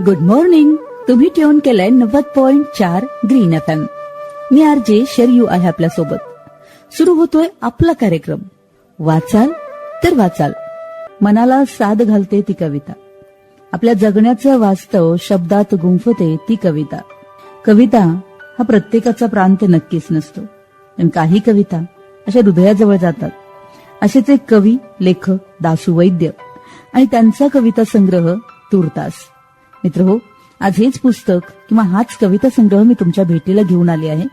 Good morning तुम्ही tune केलंय नव्वद पॉइंट चार ग्रीन एफ एम मी आर जे शरयू आहे आपल्यासोबत सुरू होतोय आपला कार्यक्रम. वाचाल तर वाचाल. मनाला साद घालते ती कविता. आपल्या जगण्याचं वास्तव शब्दात गुंफते ती कविता. कविता हा प्रत्येकाचा प्रांत नक्कीच नसतो. पण काही कविता अशा हृदयाजवळ जातात. असेच एक कवी लेखक दासू वैद्य. आणि त्यांचा कविता संग्रह तुर्तास मित्र हो आज हेच पुस्तक किंवा हाच कविता संग्रह मी तुमच्या भेटीला घेऊन आले आहे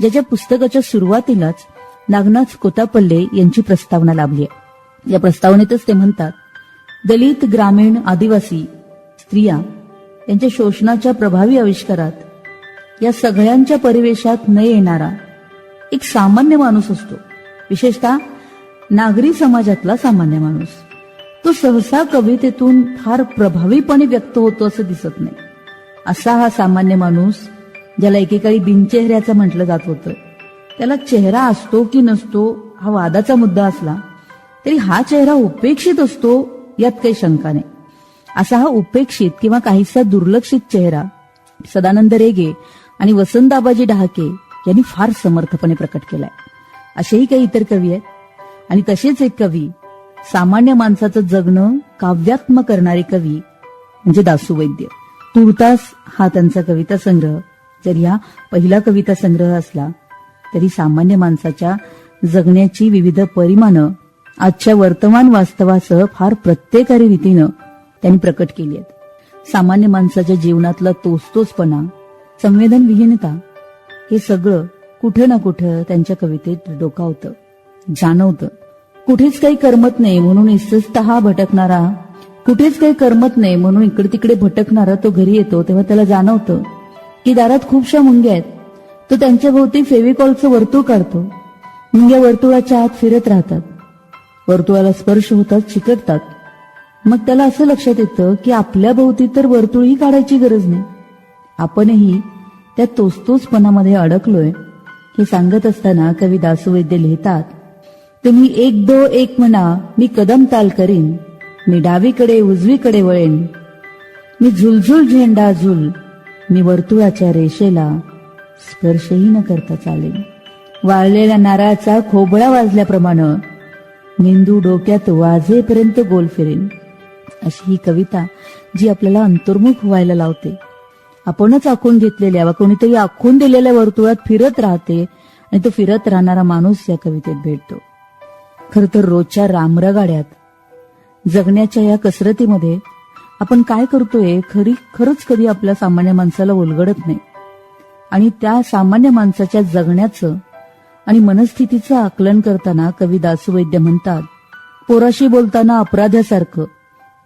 ज्याच्या पुस्तकाच्या सुरुवातीलाच नागनाथ कोतापल्ले यांची प्रस्तावना लाभली आहे. या प्रस्तावनेतच ते म्हणतात दलित ग्रामीण आदिवासी स्त्रिया यांच्या शोषणाच्या प्रभावी आविष्कारात या सगळ्यांच्या परिवेशात न येणारा एक सामान्य माणूस असतो. विशेषतः नागरी समाजातला सामान्य माणूस. तो सहसा कवितेतून फार प्रभावीपणे व्यक्त होतो असं दिसत नाही. असा हा सामान्य माणूस ज्याला एकेकाळी बिनचेहऱ्याचा म्हटलं जात होतं त्याला चेहरा असतो की नसतो हा वादाचा मुद्दा असला तरी हा चेहरा उपेक्षित असतो यात काही शंका नाही. असा हा उपेक्षित किंवा काहीसा दुर्लक्षित चेहरा सदानंद रेगे आणि वसंताबाजी डहाके यांनी फार समर्थपणे प्रकट केलाय. असेही काही इतर कवी आहेत आणि तसेच एक कवी सामान्य माणसाचं जगणं काव्यात्म करणारे कवी म्हणजे दासू वैद्य. तुर्तास हा त्यांचा कविता संग्रह. जर या पहिला कविता संग्रह असला तरी सामान्य माणसाच्या जगण्याची विविध परिमाणं आजच्या वर्तमान वास्तवासह फार प्रत्येकारी रीतीनं त्यांनी प्रकट केली आहेत. सामान्य माणसाच्या जीवनातला तोचतोचपणा संवेदनविहीनता हे सगळं कुठं ना कुठं त्यांच्या कवितेत डोकावतं जाणवतं. कुठेच काही करमत नाही म्हणून इस्तस्त हा भटकणारा कुठेच काही करमत नाही म्हणून इकडे तिकडे भटकणारा तो घरी येतो तेव्हा त्याला जाणवतं की दारात खूपशा मुंग्या आहेत. तो त्यांच्या भोवती फेविकॉलचं वर्तुळ काढतो. मुंग्या वर्तुळाच्या आत फिरत राहतात. वर्तुळाला स्पर्श होतात चिकटतात. मग त्याला असं लक्षात येतं की आपल्या भोवती तर वर्तुळही काढायची गरज नाही. आपणही त्या तोचतोचपणामध्ये अडकलोय हे सांगत असताना कवी दासवैद्य लिहितात तुम्ही एक दो एक म्हणा मी कदम ताल करीन. मी डावीकडे उजवीकडे वळेन. मी झुलझुल झेंडा झुल मी वर्तुळाच्या रेषेला स्पर्शही न करता चालेन. वाळलेल्या नारळाचा खोबळा वाजल्याप्रमाणे मेंदू डोक्यात वाजेपर्यंत गोल फिरेन. अशी ही कविता जी आपल्याला अंतर्मुख व्हायला लावते. आपणच आखून घेतलेल्या वा कोणीतरी आखून दिलेल्या वर्तुळात फिरत राहते आणि तो फिरत राहणारा माणूस या कवितेत भेटतो. खर तर रोजच्या रामरगाड्यात जगण्याच्या या कसरतीमध्ये आपण काय करतोय खरी खरंच कधी आपल्या सामान्य माणसाला उलगडत नाही. आणि त्या सामान्य माणसाच्या जगण्याचं आणि मनस्थितीचं आकलन करताना कवी दासुवैद्य म्हणतात पोराशी बोलताना अपराध्यासारखं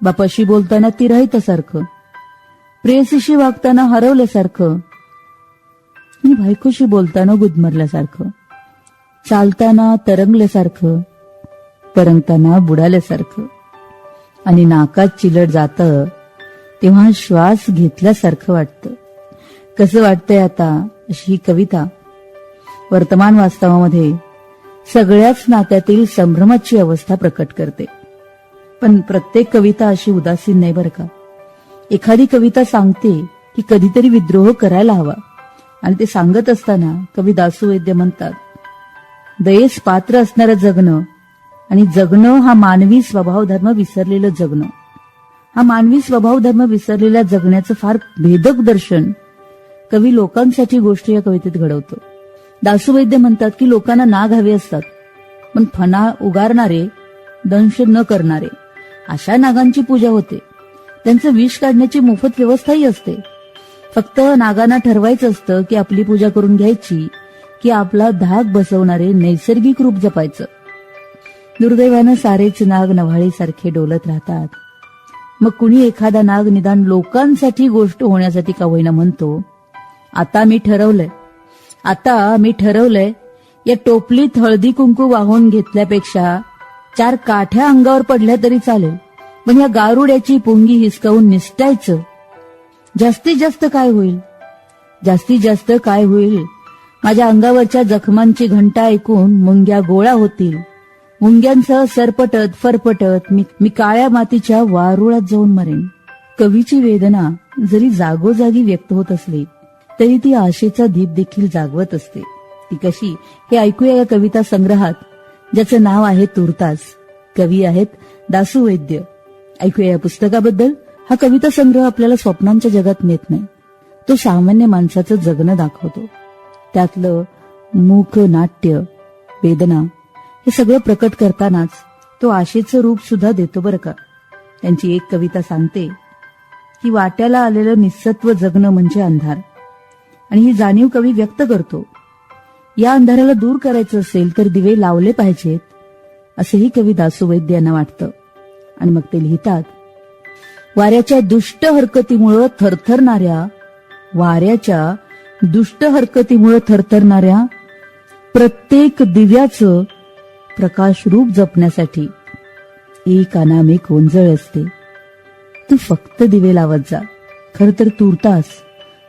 बापाशी बोलताना तिराहितासारखं प्रेयसीशी वागताना हरवल्यासारखं आणि बायकोशी बोलताना गुदमरल्यासारखं चालताना तरंगल्यासारखं करंगताना बुडाल्यासारखं. आणि नाकात चिलट जात तेव्हा श्वास घेतल्यासारखं वाटतं. कसं वाटतंय आता अशी ही कविता? वर्तमान वास्तवामध्ये सगळ्याच नात्यातील संभ्रमाची अवस्था प्रकट करते. पण प्रत्येक कविता अशी उदासीन नाही बरं का? एखादी कविता सांगते की कधीतरी विद्रोह करायला हवा. आणि ते सांगत असताना कवी दासू वैद्य म्हणतात दयेस पात्र असणारं जगणं आणि जगणं हा मानवी स्वभाव धर्म विसरलेलं जगणं. हा मानवी स्वभाव धर्म विसरलेल्या जगण्याचं फार भेदक दर्शन कवी लोकांसाठी गोष्ट या कवितेत घडवतो. दासुवैद्य म्हणतात की लोकांना नाग हवे असतात पण फणा उगारणारे दंश न करणारे अशा नागांची पूजा होते. त्यांचं विष काढण्याची मोफत व्यवस्थाही असते. फक्त नागांना ठरवायचं असतं की आपली पूजा करून घ्यायची की आपला धाक बसवणारे नैसर्गिक रूप जपायचं. दुर्दैवानं सारेच नाग नव्हाळीसारखे डोलत राहतात. मग कुणी एखादा नाग निदान लोकांसाठी गोष्ट होण्यासाठी का होईना म्हणतो? आता मी ठरवलंय. आता मी ठरवलंय या टोपलीत हळदी कुंकू वाहून घेतल्यापेक्षा चार काठ्या अंगावर पडल्या तरी चालेल. पण या गारुड्याची पुंगी हिसकावून निसटायचं. जास्तीत जास्त काय होईल? जास्तीत जास्त काय होईल? माझ्या अंगावरच्या जखमांची घंटा ऐकून मुंग्या गोळा होतील. मुंग्यांसह सरपटत फरपटत मी मी काळ्या मातीच्या वारुळात जाऊन मरेन. कवीची वेदना जरी जागोजागी व्यक्त होत असली तरी ती आशेचा दीप देखील जागवत असते. ती कशी? हे ऐकूया या कविता संग्रहात ज्याचं नाव आहे तुर्तास. कवी आहेत दासू वैद्य. ऐकूया या पुस्तकाबद्दल. हा कविता संग्रह आपल्याला स्वप्नांच्या जगात नेत नाही. तो सामान्य माणसाचं जगणं दाखवतो. त्यातलं मूक नाट्य वेदना हे सगळं प्रकट करतानाच तो आशेचं रूप सुद्धा देतो बरं का. त्यांची एक कविता सांगते की वाट्याला आलेलं निसत्व जगणं म्हणजे अंधार. आणि ही जाणीव कवी व्यक्त करतो या अंधाराला दूर करायचं असेल तर दिवे लावले पाहिजेत असंही कवी दासू वैद्य यांना वाटतं. आणि मग ते लिहितात वाऱ्याच्या दुष्ट हरकतीमुळं थरथरणाऱ्या वाऱ्याच्या दुष्ट हरकतीमुळं थरथरणाऱ्या प्रत्येक दिव्याचं प्रकाश रूप जपण्यासाठी. एक अनामिक ओंजळ असते. तू फक्त दिवे लावत जा. खर तर तूर्तास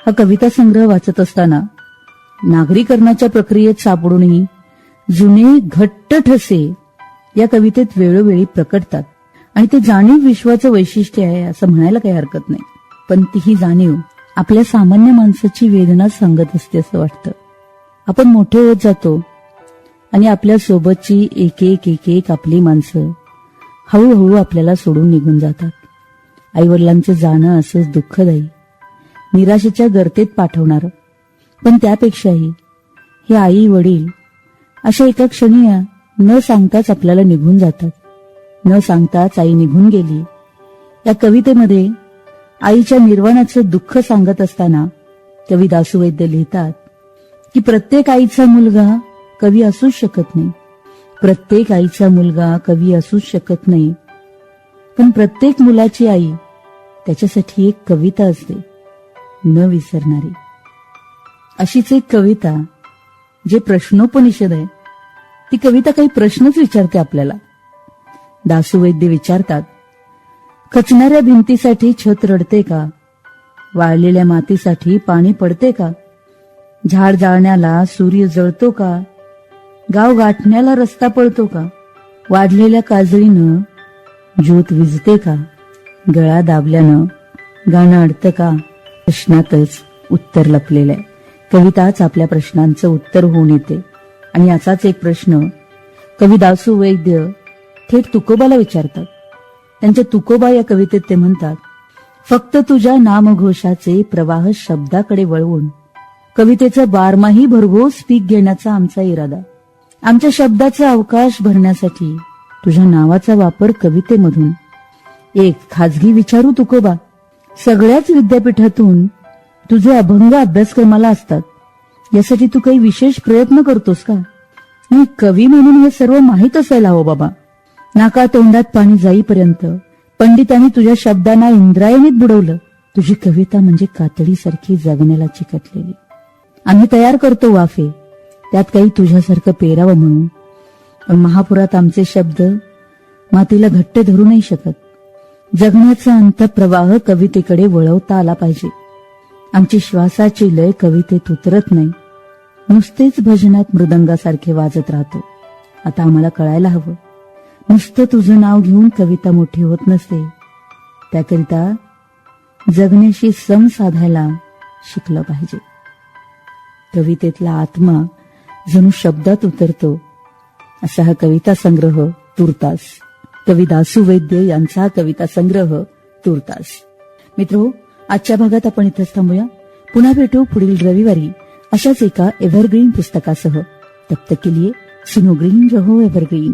हा कविता संग्रह वाचत असताना नागरीकरणाच्या प्रक्रियेत सापडूनही जुने घट्ट ठसे या कवितेत वेळोवेळी प्रकटतात. आणि ते जाणीव विश्वाचं वैशिष्ट्य आहे असं म्हणायला काही हरकत नाही. पण ती ही जाणीव आपल्या सामान्य माणसाची वेदना सांगत असते असं वाटतं. आपण मोठे होत जातो. आणि आपल्या सोबतची एक एक एक एक आपली माणसं हळूहळू आपल्याला सोडून निघून जातात. आईवडिलांचं जाणं असंच दुःखदायी. निराशेच्या गर्तेत पाठवणार. पण त्यापेक्षाही हे आई वडील अशा एका क्षणी न सांगताच आपल्याला निघून जातात. न सांगताच आई निघून गेली. या कवितेमध्ये आईच्या निर्वाणाचं दुःख सांगत असताना कवी दासू वैद्य लिहितात की प्रत्येक आईचा मुलगा कवी असूच शकत नाही. प्रत्येक आईचा मुलगा कवी असूच शकत नाही. पण प्रत्येक मुलाची आई त्याच्यासाठी एक कविता असते. न विसरणारी. अशीच एक कविता जे प्रश्नोपनिषद आहे. ती कविता काही प्रश्नच विचारते आपल्याला. दासुवैद्य विचारतात खचणाऱ्या भिंतीसाठी छत रडते का? वाळलेल्या मातीसाठी पाणी पडते का? झाड जाळण्याला सूर्य जळतो का? गाव गाठण्याला रस्ता पळतो का? वाढलेल्या काजळीनं ज्योत विजते का? गळा दाबल्यानं गाणं अडतं का? प्रश्नातच उत्तर लपलेलं आहे. कविताच आपल्या प्रश्नांचं उत्तर होऊन येते. आणि याचाच एक प्रश्न कवी दासू वैद्य थेट तुकोबाला विचारतात. त्यांच्या तुकोबा या कवितेत ते म्हणतात फक्त तुझ्या नामघोषाचे प्रवाह शब्दाकडे वळवून कवितेचं बारमाही भरघोस पीक घेण्याचा आमचा इरादा. आमच्या शब्दाचा अवकाश भरण्यासाठी तुझ्या नावाचा वापर कवितेमधून. एक खाजगी विचारू तुकोबा सगळ्याच विद्यापीठातून तुझे अभंग अभ्यासक्रमाला असतात. यासाठी तू काही विशेष प्रयत्न करतोस का? मी कवी म्हणून हे सर्व माहीत असायला हवं बाबा. नाका तोंडात पाणी जाईपर्यंत पंडितांनी तुझ्या शब्दांना इंद्रायणीत बुडवलं. तुझी कविता म्हणजे कातडीसारखी जगण्याला चिकटलेली. आम्ही तयार करतो वाफे. त्यात काही तुझ्यासारखं पेरावं म्हणून. पण महापुरात आमचे शब्द मातीला घट्ट धरू नाही शकत. जगण्याचा अंतप्रवाह कवितेकडे वळवता आला पाहिजे. आमची श्वासाची लय कवितेत उतरत नाही. नुसतेच भजनात मृदंगासारखे वाजत राहतो. आता आम्हाला कळायला हवं. नुसतं तुझं नाव घेऊन कविता मोठी होत नसते. त्याकरिता जगण्याशी सम साधायला शिकलं पाहिजे. कवितेतला आत्मा जणू शब्दात उतरतो. असा हा कविता संग्रह तुर्तास. कवी दासू वैद्य यांचा हा कविता संग्रह तुर्तास. मित्र आजच्या भागात आपण इथंच थांबूया. पुन्हा भेटू पुढील रविवारी अशाच एका एव्हरग्रीन पुस्तकासह. तब तक के लिए सुनो ग्रीन रहो एव्हरग्रीन